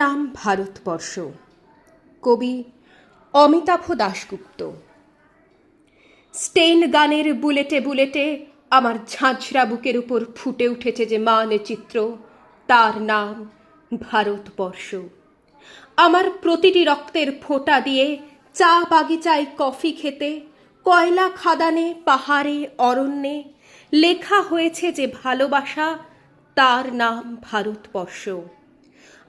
নাম ভারতবর্ষ। কবি অমিতাভ দাশগুপ্ত। স্টেন গানের বুলেটে বুলেটে আমার ঝাঁঝরা বুকের উপর ফুটে উঠেছে যে মানচিত্র, তার নাম ভারতবর্ষ। আমার প্রতিটি রক্তের ফোঁটা দিয়ে চা বাগিচায় কফি খেতে, কয়লা খাদানে, পাহাড়ে, অরণ্যে লেখা হয়েছে যে ভালোবাসা, তার নাম ভারতবর্ষ।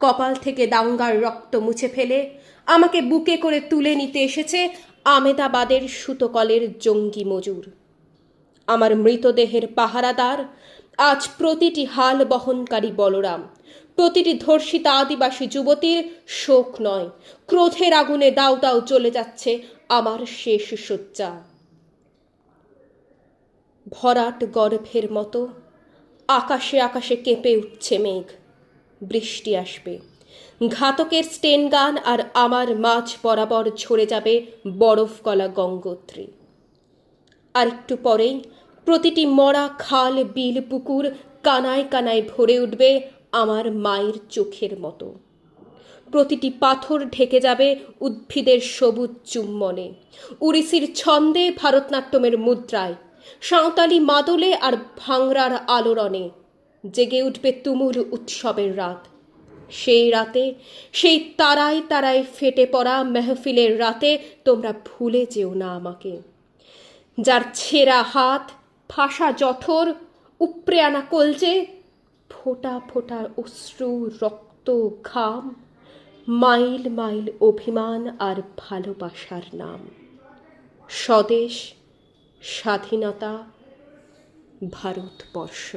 কপাল থেকে দাঙ্গার রক্ত মুছে ফেলে। আমাকে বুকে করে তুলে নিতে এসেছে আমেদাবাদের সুতকলের জঙ্গি মজুর। আমার মৃতদেহের পাহারাদার, আজ প্রতিটি হাল বহনকারী বলরাম, প্রতিটি ধর্ষিতা আদিবাসী যুবতীর শোক নয়, ক্রোধের আগুনে দাও দাউ চলে যাচ্ছে আমার শেষ শয্যা। ভরাট গর্ভের মতো আকাশে আকাশে কেঁপে উঠছে মেঘ। বৃষ্টি আসবে। ঘাতকের স্টেন গান আর আমার মাছ বরাবর ঝরে যাবে বরফ গলা গঙ্গোত্রী। আর একটু পরেই প্রতিটি মরা খাল, বিল, পুকুর কানায় কানায় ভরে উঠবে আমার মায়ের চোখের মতো। প্রতিটি পাথর ঢেকে যাবে উদ্ভিদের সবুজ চুম্বনে। উড়িষির ছন্দে ভারতনাট্যমের মুদ্রায়, সাঁওতালি মাদলে আর ভাংরার আলোড়নে। জেগে উঠবে তুমুল উৎসবের রাত। সেই রাতে, সেই তারায় তারায় ফেটে পড়া মেহফিলের রাতে তোমরা ভুলে যেও না আমাকে। যার ছেঁড়া হাত, ফাঁসা জঠর, উপড়ে আনা কলজে, ফোটা ফোটা অশ্রু, রক্ত, ঘাম, মাইল মাইল অভিমান আর ভালোবাসার নাম। স্বদেশ, স্বাধীনতা, ভারতবর্ষ।